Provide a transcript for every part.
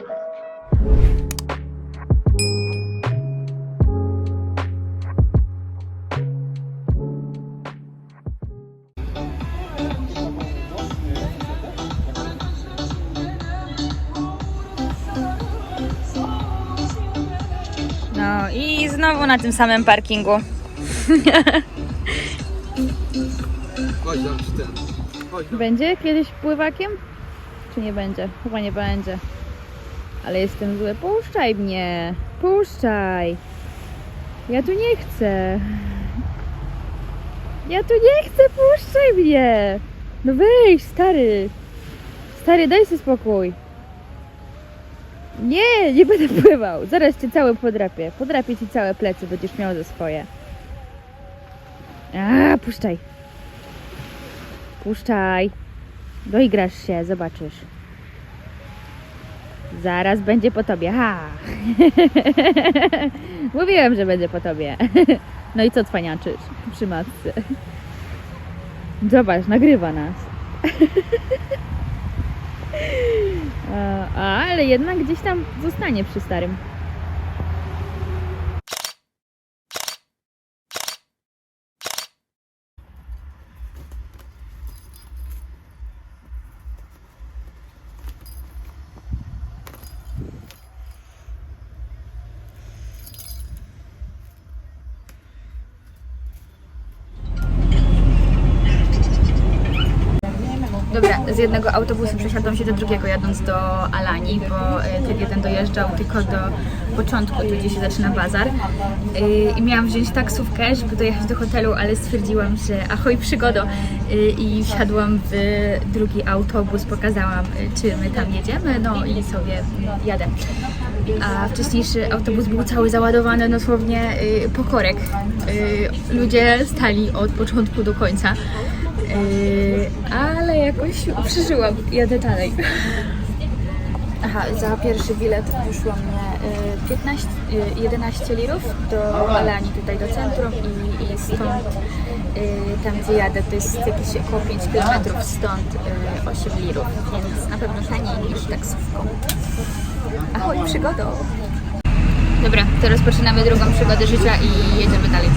No i znowu na tym samym parkingu. Chodź, ten. Chodź. Będzie kiedyś pływakiem? Czy nie będzie? Chyba nie będzie. Ale jestem zły. Puszczaj mnie. Puszczaj. Ja tu nie chcę. Ja tu nie chcę. Puszczaj mnie. No wyjść, stary. Stary, daj sobie spokój. Nie, nie będę pływał. Zaraz cię cały podrapię. Podrapię ci całe plecy, będziesz miał za swoje. A, puszczaj. Puszczaj. Doigrasz się, zobaczysz. Zaraz będzie po tobie. Ha! Mówiłem, że będzie po tobie. No i co cwaniaczysz przy matce? Zobacz, nagrywa nas. Ale jednak gdzieś tam zostanie przy starym. Dobra, z jednego autobusu przesiadłam się do drugiego jadąc do Alani, bo ten jeden dojeżdżał tylko do początku, tu gdzie się zaczyna bazar. E, I miałam wziąć taksówkę, żeby dojechać do hotelu, ale stwierdziłam, że ahoj przygodo E, i wsiadłam w drugi autobus, pokazałam e, czy my tam jedziemy, no i sobie jadę. A wcześniejszy autobus był cały załadowany dosłownie e, po korek. E, Ludzie stali od początku do końca. Yy, ale jakoś przeżyłam. Jadę dalej. Aha, za pierwszy bilet wyszło mnie yy, 15, yy, 11 lirów do Alani, tutaj do centrum i, i stąd yy, tam gdzie jadę to jest jakieś około 5 km stąd yy, 8 lirów, więc na pewno taniej niż taksówką. Ahoj, przygodą! Dobra, to rozpoczynamy drugą przygodę życia i jedziemy dalej.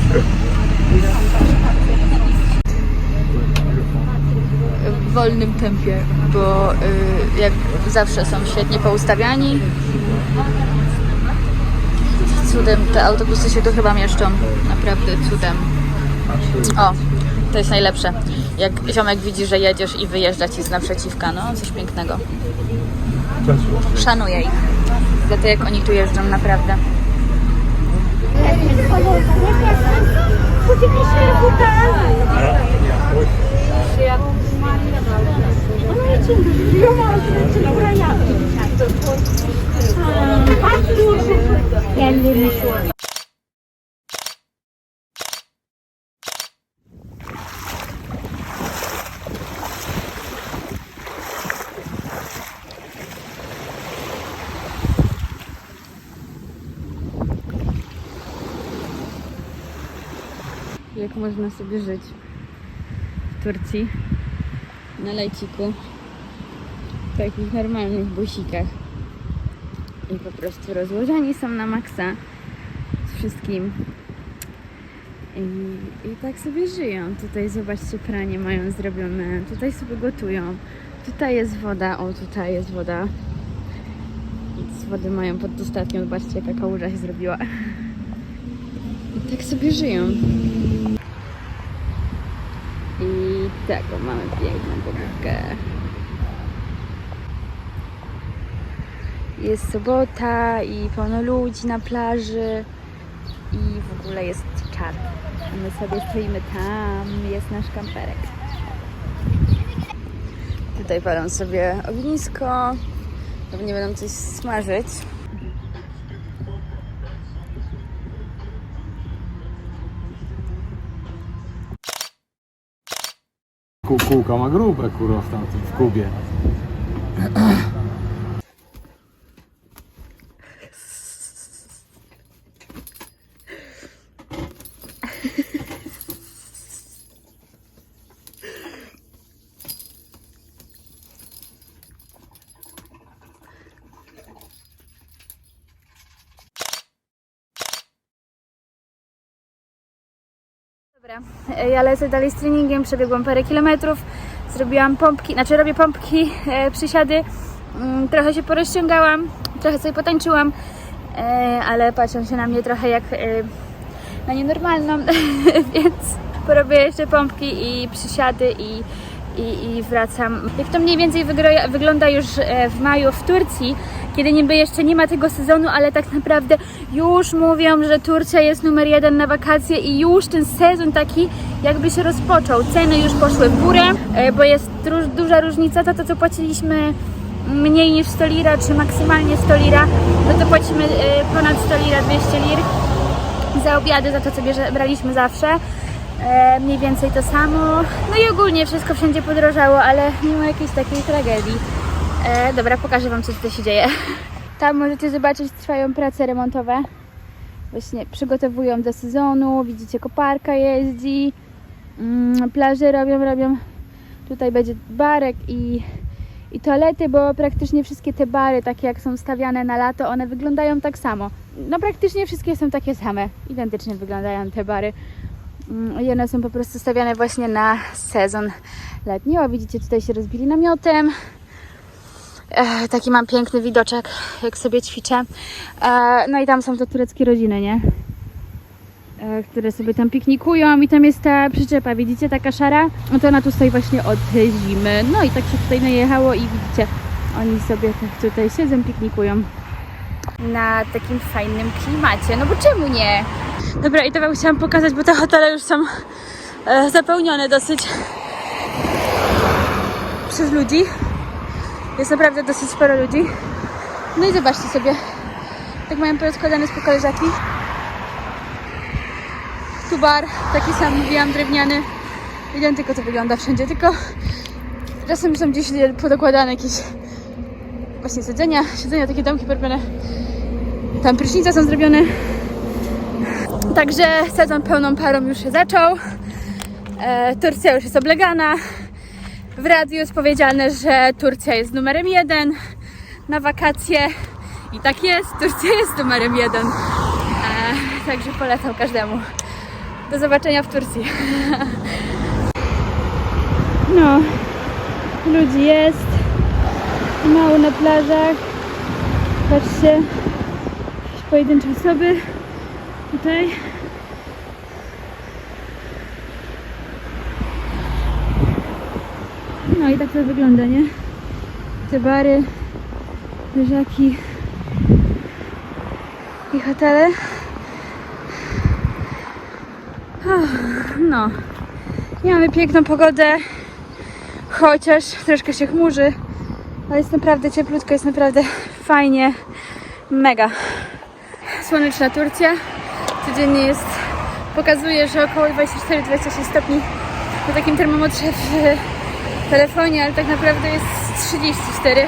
Wolnym tempie, bo y, jak zawsze są świetnie poustawiani. Cudem te autobusy się tu chyba mieszczą. Naprawdę cudem. O, to jest najlepsze. Jak ziomek widzi, że jedziesz i wyjeżdża ci z naprzeciwka, no coś pięknego. Szanuję ich. Za to jak oni tu jeżdżą, naprawdę. Onun için de biliyorum altın için oraya yaptım. Patlıyor. Yerlerini şu an. Як можна собі жити в Творці? Na leciku w takich normalnych busikach i po prostu rozłożeni są na maksa z wszystkim i, i tak sobie żyją. Tutaj zobaczcie pranie mają zrobione, tutaj sobie gotują. Tutaj jest woda, o tutaj jest woda. Z wody mają pod dostatkiem, zobaczcie jaka kałuża się zrobiła. I tak sobie żyją. Taką mamy piękną pomówkę. Jest sobota i pełno ludzi na plaży i w ogóle jest czar. My sobie stoimy tam, jest nasz kamperek. Tutaj palą sobie ognisko, pewnie będą coś smażyć. Kół, kółka ma grube, kurwa, w tamtym, w kubie. Ja lecę dalej z treningiem, przebiegłam parę kilometrów, zrobiłam pompki, znaczy robię pompki, e, przysiady, mm, trochę się porozciągałam, trochę sobie potańczyłam, e, ale patrzą się na mnie trochę jak e, na nienormalną, więc porobię jeszcze pompki i przysiady i, i, i wracam. Jak to mniej więcej wygra- wygląda już e, w maju w Turcji, kiedy niby jeszcze nie ma tego sezonu, ale tak naprawdę już mówią, że Turcja jest numer jeden na wakacje i już ten sezon taki jakby się rozpoczął. Ceny już poszły w górę, e, bo jest duża różnica. To, to co płaciliśmy mniej niż 100 lira, czy maksymalnie 100 lira, no to płacimy e, ponad 100 lira, 200 lir za obiady, za to co braliśmy zawsze. E, mniej więcej to samo. No i ogólnie wszystko wszędzie podrożało, ale nie ma jakiejś takiej tragedii. E, dobra, pokażę Wam co tutaj się dzieje. Tam możecie zobaczyć, trwają prace remontowe. Właśnie przygotowują do sezonu, widzicie koparka jeździ, mm, plaże robią, robią. Tutaj będzie barek i, i toalety, bo praktycznie wszystkie te bary, takie jak są stawiane na lato, one wyglądają tak samo. No praktycznie wszystkie są takie same, identycznie wyglądają te bary. Mm, I one są po prostu stawiane właśnie na sezon letni. O, widzicie, tutaj się rozbili namiotem. E, taki mam piękny widoczek, jak sobie ćwiczę. E, no i tam są to tureckie rodziny, nie? E, które sobie tam piknikują i tam jest ta przyczepa, widzicie, taka szara? No to ona tu stoi właśnie od zimy. No i tak się tutaj najechało i widzicie, oni sobie tak tutaj siedzą, piknikują. Na takim fajnym klimacie, no bo czemu nie? Dobra, i to wam chciałam pokazać, bo te hotele już są e, zapełnione dosyć przez ludzi. Jest naprawdę dosyć sporo ludzi. No i zobaczcie sobie, tak mają porozkładane spoko leżaki. Tu bar, taki sam, mówiłam, drewniany. Identyko to wygląda wszędzie, tylko czasem są gdzieś podokładane jakieś właśnie siedzenia, siedzenia, takie domki porobione. Tam prysznice są zrobione. Także sezon pełną parą już się zaczął. E, Turcja już jest oblegana. W radiu jest powiedziane, że Turcja jest numerem jeden na wakacje. I tak jest, Turcja jest numerem jeden. E, także polecam każdemu. Do zobaczenia w Turcji. No, ludzi jest. Mało na plażach. Patrzcie, jakieś pojedyncze osoby. Tutaj. No i tak to wygląda, nie? Te bary, leżaki i hotele. No, mamy piękną pogodę, chociaż troszkę się chmurzy, ale jest naprawdę cieplutko, jest naprawdę fajnie, mega. Słoneczna Turcja, codziennie jest, pokazuje, że około 24-26 stopni na takim termometrze w telefonie, ale tak naprawdę jest 34.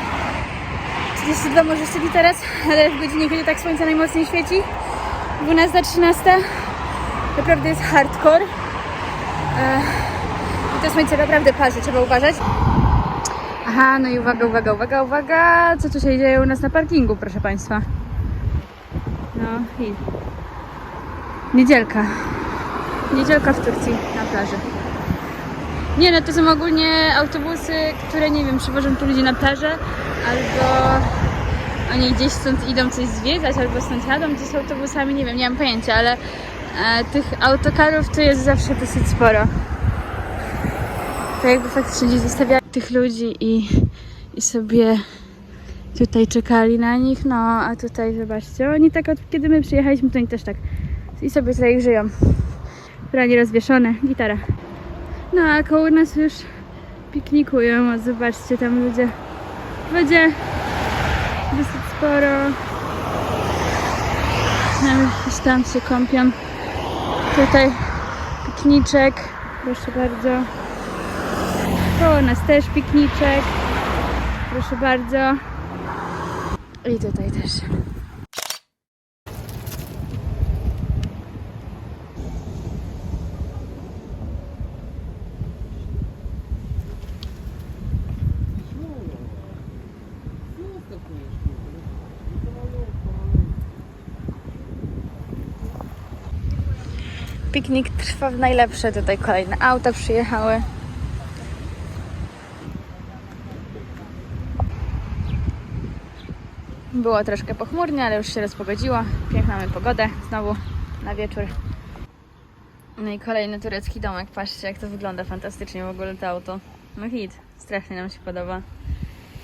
32 może szczepi teraz, ale w godzinie, kiedy tak słońce najmocniej świeci, 12-13, naprawdę jest hardcore. E, I to słońce naprawdę parzy, trzeba uważać. Aha, no i uwaga, uwaga, uwaga, uwaga, co tu się dzieje u nas na parkingu, proszę Państwa. No i niedzielka. Niedzielka w Turcji na plaży. Nie no, to są ogólnie autobusy, które nie wiem, przywożą tu ludzi na plażę, albo oni gdzieś stąd idą coś zwiedzać, albo stąd jadą gdzieś autobusami, nie wiem, nie mam pojęcia, ale e, tych autokarów tu jest zawsze dosyć sporo. To jakby faktycznie gdzieś zostawiali tych ludzi i, i sobie tutaj czekali na nich, no a tutaj zobaczcie, oni tak od kiedy my przyjechaliśmy, to oni też tak i sobie tutaj żyją. Pranie rozwieszone, gitara. No a koło nas już piknikują, o, zobaczcie tam ludzie w wodzie dosyć sporo. Tam Gdzieś tam się kąpią. Tutaj pikniczek, proszę bardzo. Koło nas też pikniczek, proszę bardzo. I tutaj też. Piknik trwa w najlepsze. Tutaj kolejne auta przyjechały. Było troszkę pochmurnie, ale już się rozpogodziło. Piękną mamy pogodę znowu na wieczór. No i kolejny turecki domek. Patrzcie, jak to wygląda fantastycznie w ogóle to auto. No hit. Strasznie nam się podoba.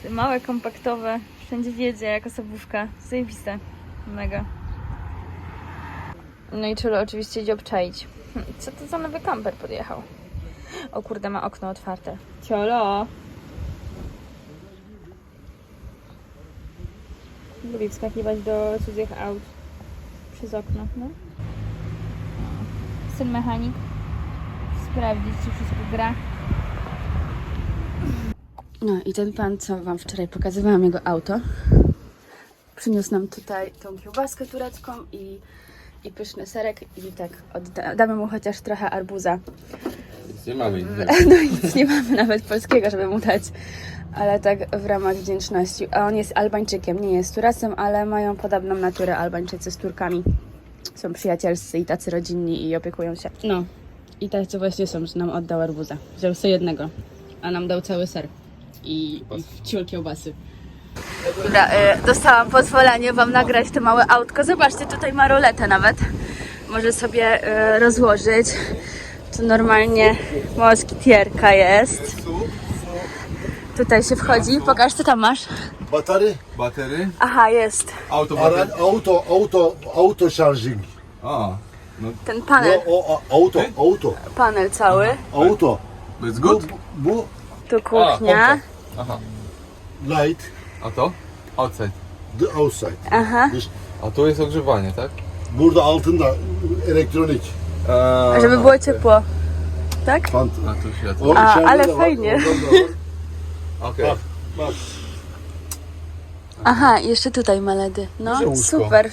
Małe, kompaktowe, wszędzie wiedzie, jak osobówka. Zajebiste. Mega. No i Czulu oczywiście idzie obczaić. Hm, Co to za nowy kamper podjechał? O kurde, ma okno otwarte. Ciolo! Lubi wskakiwać do cudzych aut przez okno, no. Syn mechanik. Sprawdzić, czy wszystko gra. No i ten pan, co Wam wczoraj pokazywałam, jego auto, przyniósł nam tutaj tą kiełbaskę turecką i, i pyszny serek i tak odda- damy mu chociaż trochę arbuza. Nic nie mamy. No i nic nie mamy nawet polskiego, żeby mu dać, ale tak w ramach wdzięczności. A on jest Albańczykiem, nie jest Turecem, ale mają podobną naturę Albańczycy z Turkami. Są przyjacielscy i tacy rodzinni i opiekują się. No i tacy właśnie są, że nam oddał arbuza. Wziął sobie jednego, a nam dał cały ser i, i ciul kiełbasy. Dobra, y, dostałam pozwolenie Wam nagrać to małe autko. Zobaczcie, tutaj ma roletę nawet. Może sobie y, rozłożyć. Tu normalnie moskitierka jest. Tutaj się wchodzi. Pokaż, co tam masz. Batarya, Batery, Aha, jest. auto auto, auto, auto charging. A, no Ten No, panel, o, a- auto, auto, panel cały. auto. it's Bu, good? bu Tu A, kuchnia. pompa. Aha, light, a to? Outside. the outside. Aha. A tu jest ogrzewanie, tak? burada altında elektronik. A, Żeby było ciepło. Tak? Fant. A tu światło. O, A, içeride ale de var, fajnie. oradan da var. Okej. Bak, bak. Aha, i jeszcze tutaj ma ledy. No, łóżko. super.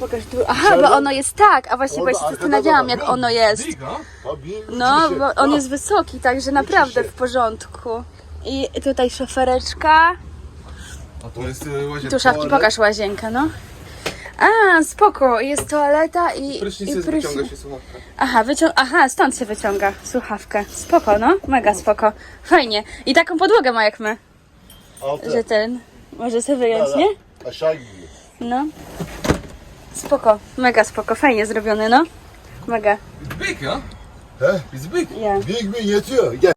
Pokaż tu. Aha, bo ono jest tak. A właśnie, bo ja się Orada zastanawiałam, jak ono jest. Tabii, üç No, kişi. bo on Bak, jest wysoki, także naprawdę się. w porządku. I tutaj szofereczka. A tu jest y, łazienka. Tu szafki, pokaż łazienkę, no. A, spoko, jest toaleta i, i Prysznicy prysznic. wyciąga się słuchawka. Aha, wycią- Aha, stąd się wyciąga słuchawkę. Spoko, no, mega spoko. Fajnie. I taką podłogę ma jak my, że ten może sobie wyjąć, nie? Aşağı gidiyor. No. Spoko, mega spoko, fajnie zrobione, no. Mega. It's big, a? He? It's big. Ja. Big mi yetiyor. Gel.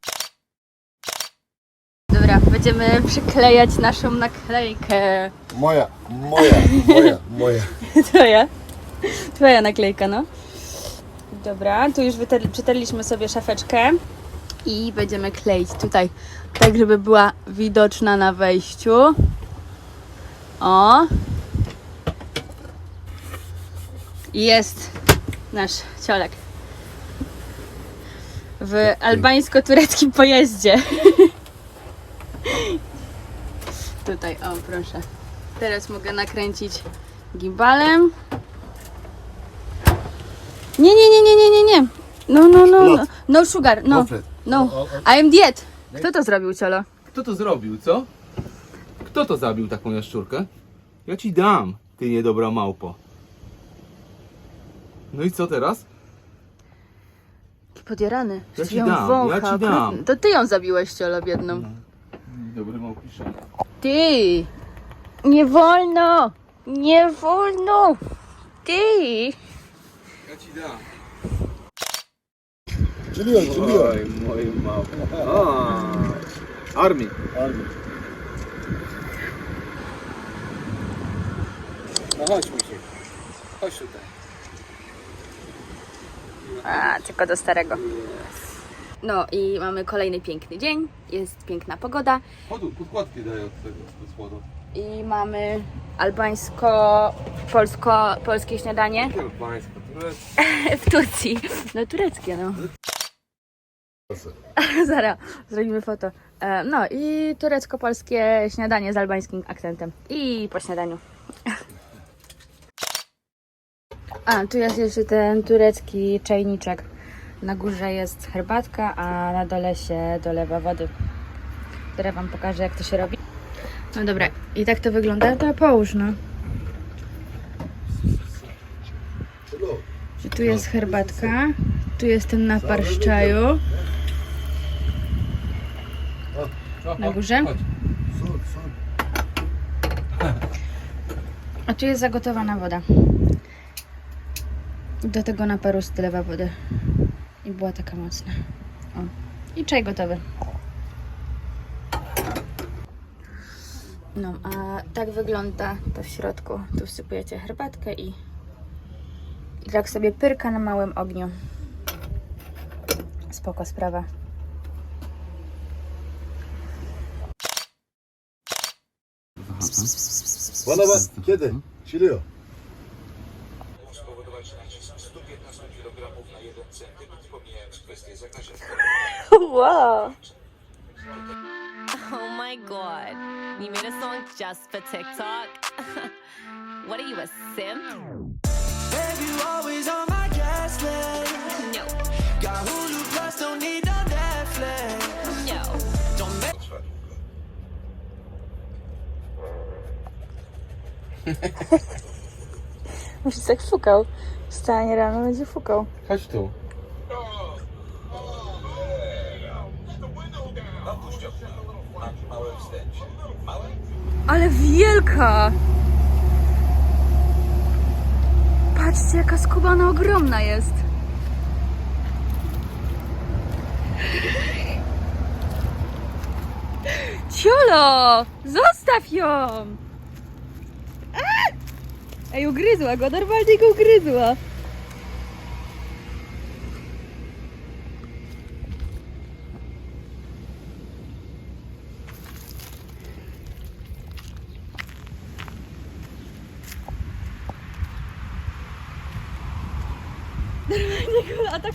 Dobra, będziemy przyklejać naszą naklejkę. Moja, moja, moja, moja. Twoja. Twoja naklejka, no. Dobra, tu już przetarliśmy sobie szafeczkę i będziemy kleić tutaj, tak żeby była widoczna na wejściu. O. Jest nasz ciolek. W albańsko-tureckim pojeździe. Tutaj, o proszę. Teraz mogę nakręcić gimbalem. Nie, nie, nie, nie, nie, nie, nie. No, no, no, no, no sugar, no, no. I am diet. Kto to zrobił, Ciolo? Kto to zrobił, co? Kto to zabił taką jaszczurkę? Ja ci dam, ty niedobra małpo. No i co teraz? Podierany. Ja ci dam, ja ci dam. To ty ją zabiłeś, Ciolo, biedną. Dobry małpisza. Ty! Nie wolno! Nie wolno! Ty! Ja ci dam. Geliyor, geliyor. Oj, moje małpo. A, Armii. No chodź mi się. Chodź tutaj. A, tylko do starego. No i mamy kolejny piękny dzień. Jest piękna pogoda. Chodu, podkładki daję od tego, od spodu. I mamy albańsko-polsko-polskie śniadanie Kiełbańsko, tureckie. w Turcji. No tureckie, no. Zara, zrobimy foto. E, No i turecko-polskie śniadanie z albańskim akcentem. I po śniadaniu. A, tu jest jeszcze ten turecki czajniczek. Na górze jest herbatka, a na dole się dolewa wody. Teraz wam pokażę, jak to się robi. No dobra, i tak to wygląda. To połóż, no. Çelo, Tu jest herbatka, tu jest ten napar z czaju. Na górze? A tu jest zagotowana woda. Do tego naparu stylewa wodę. Była taka mocna. O. I czaj gotowy. No, a tak wygląda to w środku. Tu wsypujecie herbatkę i, i tak sobie pyrka na małym ogniu. Spoko sprawa. Panowie, Wow! Oh my god. You made a song just for TikTok? what are you, a simp? Babe, you always on my gas list. No, Got Hulu Plus, don't need no Netflix. no. Don't make Już tak fukał. Wstanie rano, będzie fukał. Chodź tu. Ale wielka! Patrzcie, jaka skubana ogromna jest. Ciolo! Zostaw ją! Ej, ugryzła go, normalnie go ugryzła.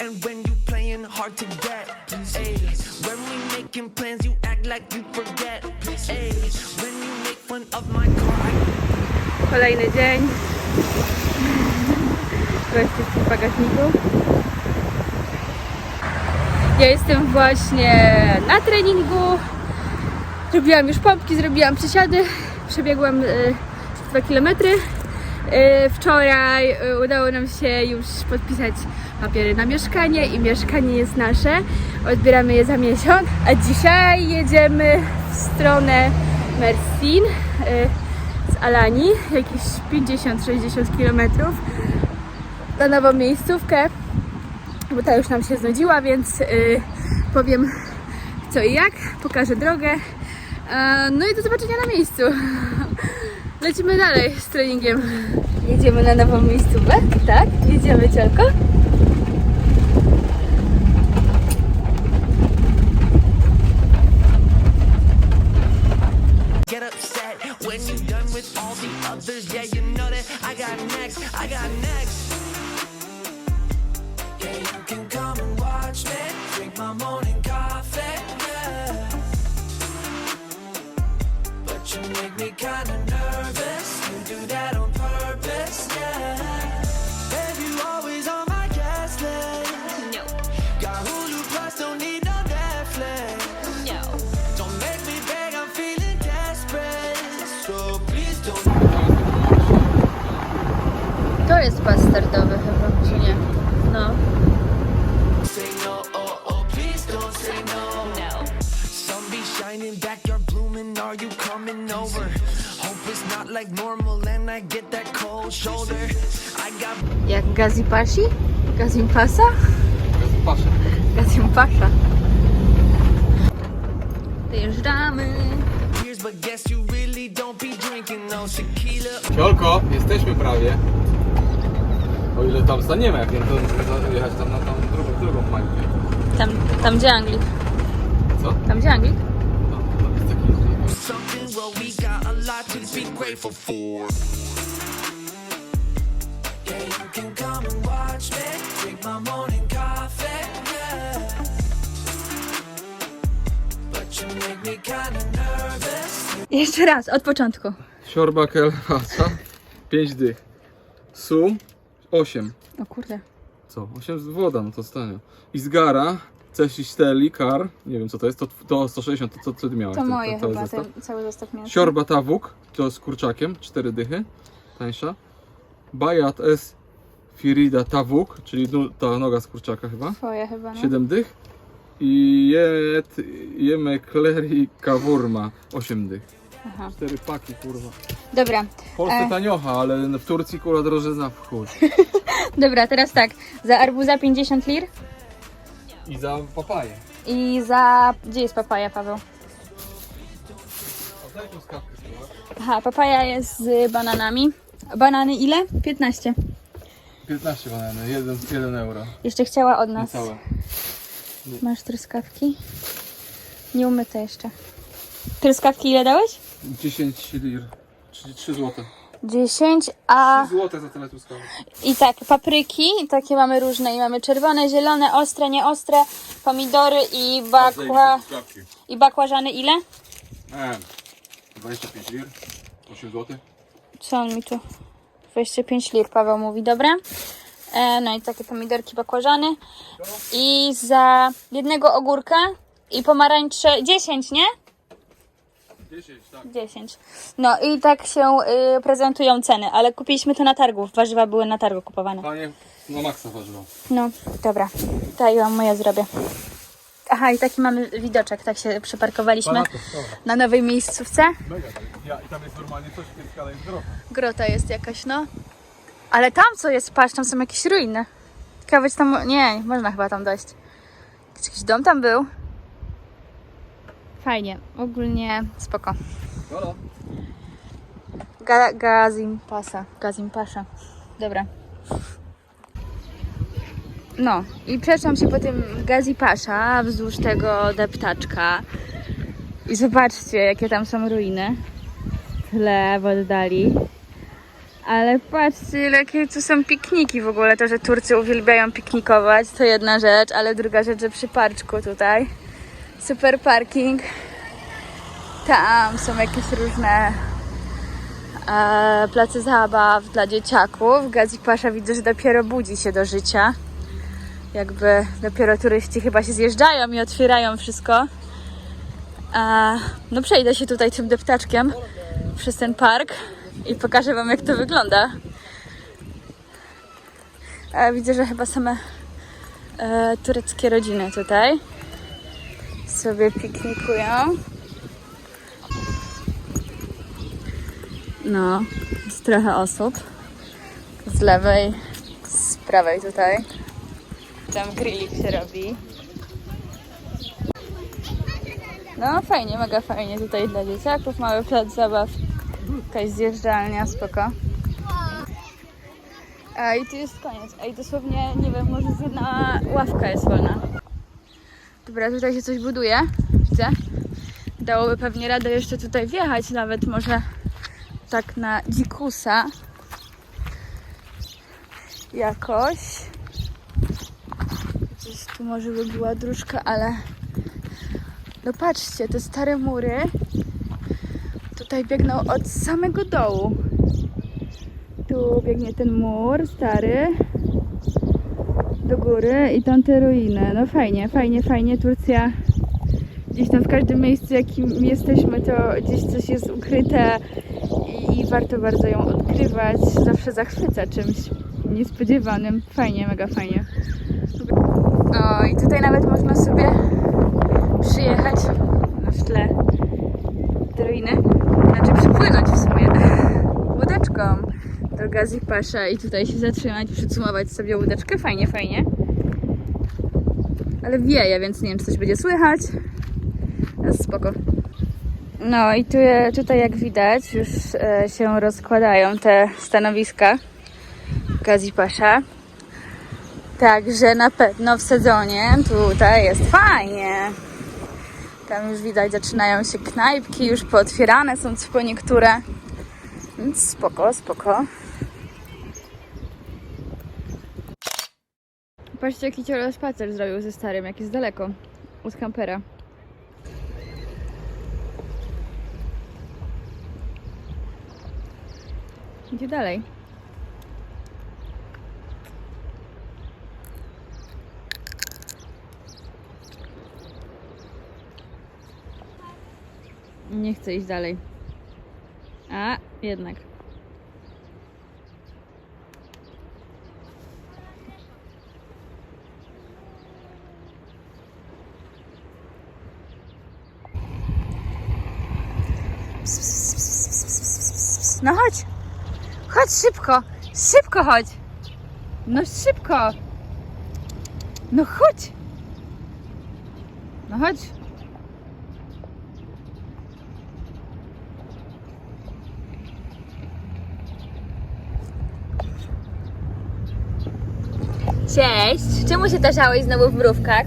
and when you playing hard to get. Ay, when we making plans, you act like you forget. Ay, when you make fun of my car, I Kolejny dzień. Goście w bagażniku. Ja jestem właśnie na treningu. Zrobiłam już pompki, zrobiłam przysiady. Przebiegłam y, 2 km. Y, wczoraj y, udało nam się już podpisać papiery na mieszkanie i mieszkanie jest nasze. Odbieramy je za miesiąc. A dzisiaj jedziemy w stronę Mersin. Y, z Alani, jakieś 50-60 km na nową miejscówkę, bo ta już nam się znudziła, więc y, powiem co i jak, pokażę drogę. E, no i do zobaczenia na miejscu. Lecimy dalej z treningiem. Jedziemy na nową miejscówkę, tak? Jedziemy cielko. get upset when you done with all the others. Yeah, you know that I got next. I got next. Jest pas startowy chyba, czy nie? No. Blooming, are you coming over? Hope it's not like normal and I get that cold shoulder. I got Jak Gazipasi? Gazimpasa? Paszę. Gazimpasza. Wyjeżdżamy. tears, but guess you really don't be drinking no tequila. Ciolko, jesteśmy prawie. O ile tam staniemy, jak nie to jechać tam na tą drugą mańkę. Tam, tam gdzie Anglik? Co? Tam gdzie Anglik? No, jest taki... Something well, we got a lot to be grateful for. Yeah, you can come and watch me drink my morning coffee. Yeah. But you make me kinda nervous. Jeszcze raz, od początku. Siorba kelwaca, 5 dych. Sum, 8. O kurde. Co? 8 z woda, no to stanie. Izgara, Cesiszteli, Kar, nie wiem co to jest, to, to 160, to co ty miałeś? To ten- moje ten cały chyba, zestaw? ten cały zestaw mięsa. Siorba Tawuk, to z kurczakiem, 4 dychy, tańsza. Bayat S. Firida Tawuk, czyli ta noga z kurczaka chyba, Twoje chyba, no. 7 dych. I Jet, Jemekleri Kawurma, 8 dych. Aha. 4 paki, kurwa. Dobra, W Polsce E. taniocha, ale w Turcji kurwa drożyzna w chuj. dobra, teraz tak. Za arbuza 50 lir I za papaję. i za... Gdzie jest papaja, Paweł? Tą skawkę. Aha, papaja jest z bananami. Banany ile? 15. 15 banany, 1, 1 euro. Jeszcze chciała od nas. Niecałe. Masz truskawki? Nie umyte jeszcze. Truskawki ile dałeś? 10 lir. 3, 3 złote. 10, a 3 złote za tyle truskawek. i tak, papryki, takie mamy różne i mamy czerwone, zielone, ostre, nieostre, pomidory i bakła, i bakłażany ile? Nie, 25 lir. 8 zł. Co on mi tu? 25 lir, Paweł mówi, dobra. E, no i takie pomidorki bakłażany. I za jednego ogórka i pomarańcze 10, nie? 10, tak. 10. No i tak się y, prezentują ceny, ale kupiliśmy to na targu. Warzywa były na targu kupowane. Panie, no maksa ważyło. No, dobra. To ja moje zrobię. Aha, i taki mamy widoczek, tak się przeparkowaliśmy na nowej miejscówce. Mega, ja, i tam jest normalnie coś, kiedy ale jest grota. Grota jest jakaś, no. Ale tam co jest, patrz, tam są jakieś ruiny. Ciekawe, czy tam... Nie, można chyba tam dojść. Jakiś dom tam był? Fajnie, ogólnie spoko. Halo? Ga Gazim Pasa. Gazim Pasza. Dobra. No i przeszłam się po tym Gazi Pasza wzdłuż tego deptaczka. I zobaczcie, jakie tam są ruiny. Tle w oddali. Ale patrzcie, jakie tu są pikniki w ogóle. To, że Turcy uwielbiają piknikować, to jedna rzecz, ale druga rzecz, że przy parczku tutaj. Super parking. Tam są jakieś różne e, place zabaw dla dzieciaków. Gazi Pasza widzę, że dopiero budzi się do życia. Jakby dopiero turyści chyba się zjeżdżają i otwierają wszystko. E, no przejdę się tutaj tym deptaczkiem przez ten park i pokażę Wam jak to wygląda. E, widzę, że chyba same e, tureckie rodziny tutaj sobie piknikują. No, jest trochę osób. Z lewej, z prawej tutaj. Tam grillik się robi. No fajnie, mega fajnie tutaj dla dzieciaków. Mały plac zabaw. Jakaś zjeżdżalnia, spoko. A i tu jest koniec. A i dosłownie, nie wiem, może jedna ławka jest wolna. Dobra, tutaj się coś buduje. Widzę. Dałoby pewnie radę jeszcze tutaj wjechać, nawet może tak na dzikusa jakoś. Gdzieś tu może by była dróżka, ale no patrzcie, te stare mury tutaj biegną od samego dołu. Tu biegnie ten mur stary góry i tam te ruiny. No fajnie, fajnie, fajnie. Turcja gdzieś tam w każdym miejscu, jakim jesteśmy, to gdzieś coś jest ukryte i, i warto bardzo ją odkrywać. Zawsze zachwyca czymś niespodziewanym. Fajnie, mega fajnie. O, i tutaj nawet można sobie przyjechać na tle te ruiny. Znaczy przypłynąć w sumie łódeczką do Gazi Pasza i tutaj się zatrzymać, przycumować sobie łódeczkę. Fajnie, fajnie. Ale wieje, więc nie wiem, czy coś będzie słychać. Jest spoko. No i tu, tutaj jak widać już e, się rozkładają te stanowiska Gazi Pasza. Także na pewno w sezonie tutaj jest fajnie. Tam już widać, zaczynają się knajpki, już pootwierane są po niektóre. Więc spoko, spoko. Patrzcie, jaki ciągle spacer zrobił ze starym, jak jest daleko od kampera. Idzie dalej. Nie chcę iść dalej. A, jednak. No chodź. Chodź szybko. Szybko chodź. No szybko. No chodź. No chodź. Cześć. Czemu się tarzałeś znowu w mrówkach?